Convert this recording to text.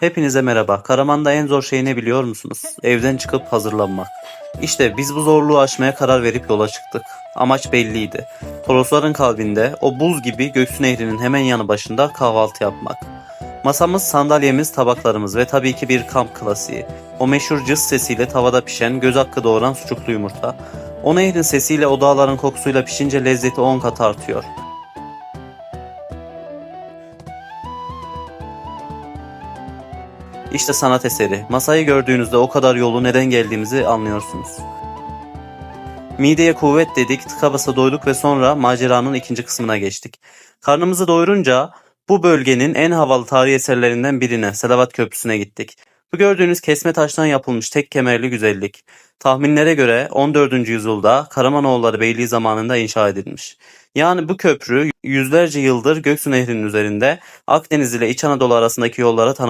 Hepinize merhaba. Karaman'da en zor şey ne biliyor musunuz? Evden çıkıp hazırlanmak. İşte biz bu zorluğu aşmaya karar verip yola çıktık. Amaç belliydi. Torosların kalbinde o buz gibi Göksu Nehri'nin hemen yanı başında kahvaltı yapmak. Masamız, sandalyemiz, tabaklarımız ve tabii ki bir kamp klasiği. O meşhur cız sesiyle tavada pişen, göz hakkı doğuran sucuklu yumurta. O nehrin sesiyle o dağların kokusuyla pişince lezzeti 10 kat artıyor. İşte sanat eseri. Masayı gördüğünüzde o kadar yolu neden geldiğimizi anlıyorsunuz. Mideye kuvvet dedik, tıka basa doyduk ve sonra maceranın ikinci kısmına geçtik. Karnımızı doyurunca bu bölgenin en havalı tarihi eserlerinden birine, Selavat Köprüsü'ne gittik. Bu gördüğünüz kesme taştan yapılmış tek kemerli güzellik. Tahminlere göre 14. yüzyılda Karamanoğulları Beyliği zamanında inşa edilmiş. Yani bu köprü yüzlerce yıldır Göksu Nehri'nin üzerinde Akdeniz ile İç Anadolu arasındaki yollara tanıklık